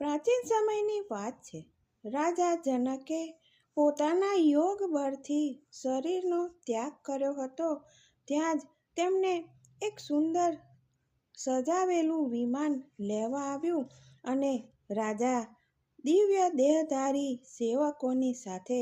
પ્રાચીન સમયની વાત છે. રાજા જનકે પોતાના યોગ બળથી શરીરનો ત્યાગ કર્યો હતો. ત્યાં જ તેમને એક સુંદર સજાવેલું વિમાન લેવા આવ્યું અને રાજા દિવ્ય દેહધારી સેવકોની સાથે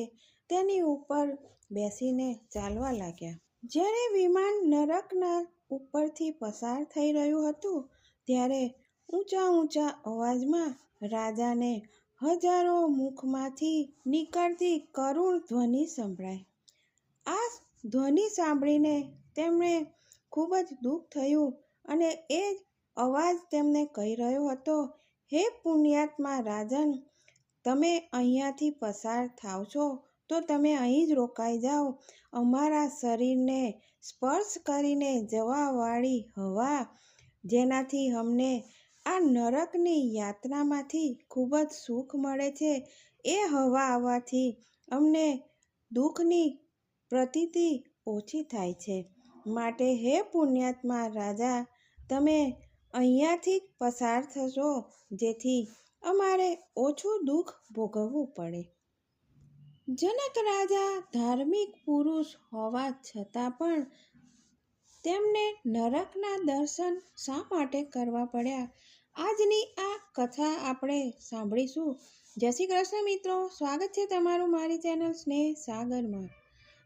તેની ઉપર બેસીને ચાલવા લાગ્યા. જ્યારે વિમાન નરકના ઉપરથી પસાર થઈ રહ્યું હતું, ત્યારે ઊંચા ઊંચા અવાજમાં રાજાને હજારો મુખમાંથી નીકળતી કરુણ ધ્વનિ સંભળાય આ ધ્વનિ સાંભળીને તેમણે ખૂબ જ દુઃખ થયું અને એ જ અવાજ તેમને કહી રહ્યો હતો, હે પુણ્યાત્મા રાજન, તમે અહીંયાથી પસાર થાવ છો, તો તમે અહીં જ રોકાઈ જાઓ. અમારા શરીરને સ્પર્શ કરીને જવાવાળી હવા જેનાથી અમને આ નરકની યાતનામાંથી ખૂબ જ સુખ મળે છે. એ હવા આવવાથી અમને દુઃખની પ્રતીતિ ઓછી થાય છે. માટે હે પુણ્યાત્મા રાજા, તમે અહીંયાથી જ પસાર થશો, જેથી અમારે ઓછું દુઃખ ભોગવવું પડે. જનક રાજા ધાર્મિક પુરુષ હોવા છતાં પણ તેમને નરકના દર્શન શા માટે કરવા પડ્યા? આજની આ કથા આપણે સાંભળીશું. જય શ્રી કૃષ્ણ મિત્રો, સ્વાગત છે તમારું મારી ચેનલ સ્નેહ સાગરમાં.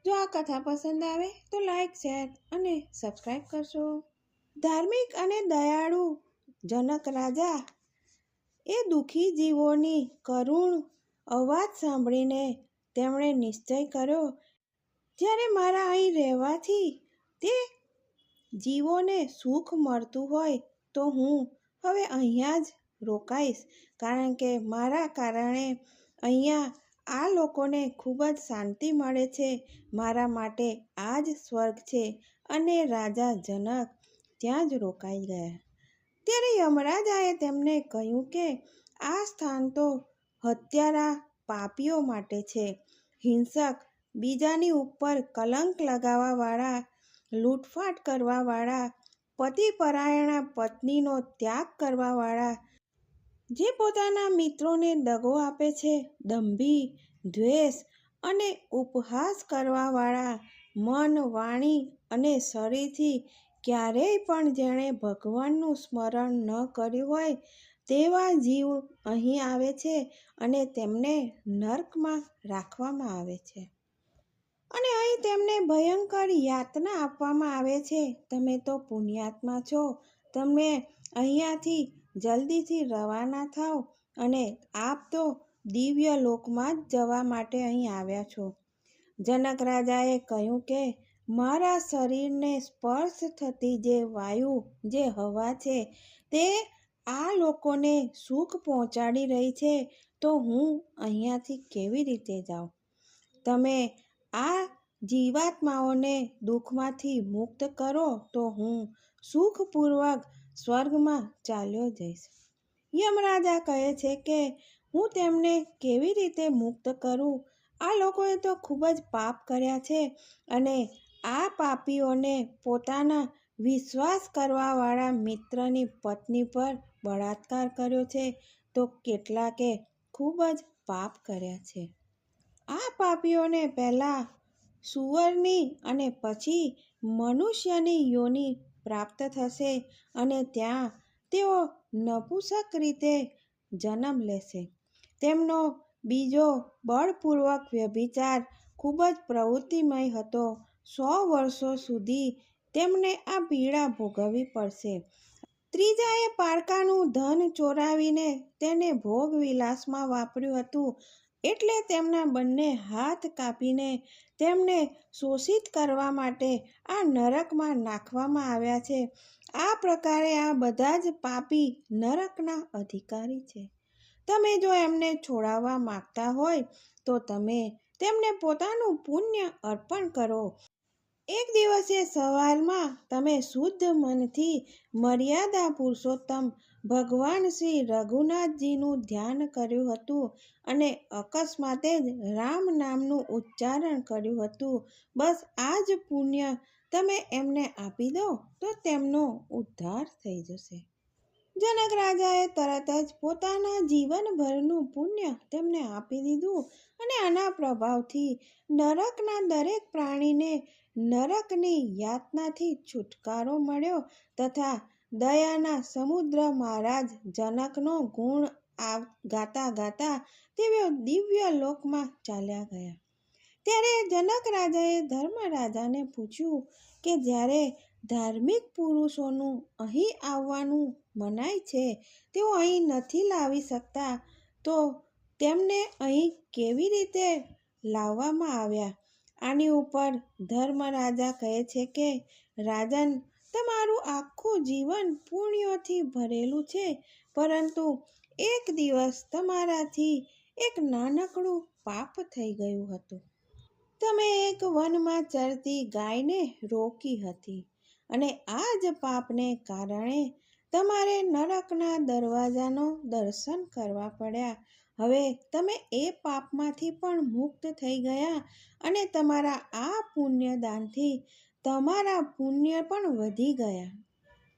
જો આ કથા પસંદ આવે તો લાઈક, શેર અને સબસ્ક્રાઈબ કરશો. ધાર્મિક અને દયાળુ જનક રાજા એ દુઃખી જીવોની કરુણ અવાજ સાંભળીને તેમણે નિશ્ચય કર્યો, જ્યારે મારા અહીં રહેવાથી તે જીવોને સુખ મળતું હોય તો હું હવે અહીંયા જ રોકાઈશ, કારણ કે મારા કારણે અહીંયા આ લોકોને ખૂબ જ શાંતિ મળે છે, મારા માટે આ જ સ્વર્ગ છે અને રાજા જનક ત્યાં જ રોકાઈ ગયા. ત્યારે યમરાજાએ તેમને કહ્યું કે આ સ્થાન તો હત્યારા પાપીઓ માટે છે, હિંસક, બીજાની ઉપર કલંક લગાવવાવાળા, લૂંટફાટ કરવાવાળા પતિપરાયણા પત્નીનો ત્યાગ કરવાવાળા, જે પોતાના મિત્રોને દગો આપે છે, દંભી, દ્વેષ અને ઉપહાસ કરવાવાળા, મન, વાણી અને શરીરથી ક્યારેય પણ જેણે ભગવાનનું સ્મરણ ન કર્યું હોય, તેવા જીવ અહીં આવે છે અને તેમને નર્કમાં રાખવામાં આવે છે. અને અહીં તેમને ભયંકર યાતના આપવામાં આવે છે. તમે તો પુણ્યાત્મા છો. તમે અહીંયાથી જલ્દીથી રવાના થાઓ અને આપ તો દિવ્ય લોકમાં જ જવા માટે અહીં આવ્યા છો. જનક રાજાએ કહ્યું કે, મારા શરીરને સ્પર્શ થતી જે વાયુ, જે હવા છે, તે આ લોકોને સુખ પહોંચાડી રહી છે, તો હું અહીંયાથી કેવી રીતે જાઉં? તમે આ જીવાત્માઓને દુઃખમાંથી મુક્ત કરો તો હું સુખપૂર્વક સ્વર્ગમાં ચાલ્યો જઈશ. યમરાજા કહે છે કે, હું તેમને કેવી રીતે મુક્ત કરું? આ લોકોએ તો ખૂબ જ પાપ કર્યા છે અને આ પાપીઓને પોતાના વિશ્વાસ કરવાવાળા મિત્રની પત્ની પર બળાત્કાર કર્યો છે. તો કેટલાકે ખૂબ જ પાપ કર્યા છે. આ પાપીઓને પહેલાં સુવરની અને પછી મનુષ્યની યોનિ પ્રાપ્ત થશે અને ત્યાં તેઓ નપુસક રીતે જન્મ લેશે. તેમનો બીજો બળપૂર્વક વ્યભિચાર ખૂબ જ પ્રવૃત્તિમય હતો. સો વર્ષો સુધી તેમને આ પીડા ભોગવવી પડશે. ત્રીજાએ પારકાનું ધન ચોરાવીને તેને ભોગવિલાસમાં વાપર્યું હતું. એટલે તેમના બંને હાથ કાપીને તેમને શોષિત કરવા માટે આ નરકમાં નાખવામાં આવ્યા છે. આ પ્રકારે આ બધા જ પાપી નરકના અધિકારી છે. તમે જો એમને છોડાવવા માગતા હોય તો તમે તેમને પોતાનું પુણ્ય અર્પણ કરો. એક દિવસે સવારમાં તમે શુદ્ધ મનથી મર્યાદા પુરુષોત્તમ ભગવાન શ્રી રઘુનાથજીનું ધ્યાન કર્યું હતું અને અકસ્માતે જ રામ નામનું ઉચ્ચારણ કર્યું હતું. બસ આ જ પુણ્ય તમે એમને આપી દો તો તેમનો ઉદ્ધાર થઈ જશે. જનક રાજાએ તરત જ પોતાના જીવનભરનું પુણ્ય તેમને આપી દીધું અને આના પ્રભાવથી નરકના દરેક પ્રાણીને નરકની યાતનાથી છુટકારો મળ્યો તથા દયાના સમુદ્ર મહારાજ જનકનો ગુણ આ ગાતા ગાતા તેઓ દિવ્ય લોકમાં ચાલ્યા ગયા. ત્યારે જનક રાજાએ ધર્મ રાજાને પૂછ્યું કે જ્યારે ધાર્મિક પુરુષોનું અહીં આવવાનું મનાય છે. તેઓ અહીં નથી લાવી શકતા. તો તેમને અહીં કેવી રીતે લાવવામાં આવ્યા? આની ઉપર ધર્મરાજા કહે છે કે, રાજન, તમારું આખું જીવન પુણ્યોથી ભરેલું છે. પરંતુ એક દિવસ તમારાથી એક નાનકડું પાપ થઈ ગયું હતું. તમે એક વનમાં ચરતી ગાયને રોકી હતી. અને આ જ પાપને કારણે તમારે નરકના દરવાજાનો દર્શન કરવા પડ્યા. હવે તમે એ પાપમાંથી પણ મુક્ત થઈ ગયા અને તમારા આ પુણ્યદાનથી તમારા પુણ્ય પણ વધી ગયા.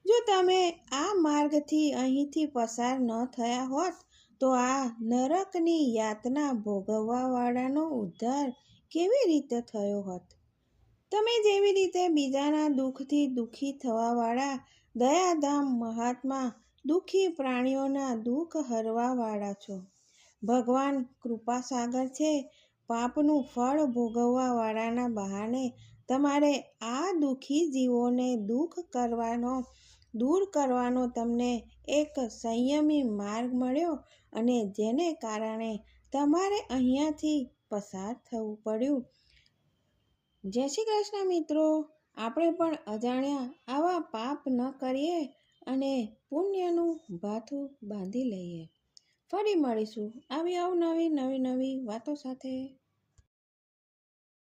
જો તમે આ માર્ગથી અહીંથી પસાર ન થયા હોત, તો આ નરકની યાતના ભોગવવાવાળાનો ઉદ્ધાર કેવી રીતે થયો હોત? તમે જેવી રીતે બીજાના દુઃખથી દુઃખી થવાવાળા, દયાધામ મહાત્મા, દુઃખી પ્રાણીઓના દુઃખ હરવાવાળા છો. ભગવાન કૃપાસાગર છે, પાપનું ફળ ભોગવવાવાળાના બહાને તમારે આ દુઃખી જીવોને દુઃખ કરવાનો, દૂર કરવાનો તમને એક સંયમી માર્ગ મળ્યો અને જેને કારણે તમારે અહીંયાથી પસાર થવું પડ્યું. જય શ્રી કૃષ્ણ મિત્રો. આપણે પણ અજાણ્યા આવા પાપ ન કરીએ અને પુણ્યનું ભાથું બાંધી લઈએ. ફરી મળીશું આવી અવનવી, નવી નવી વાતો સાથે.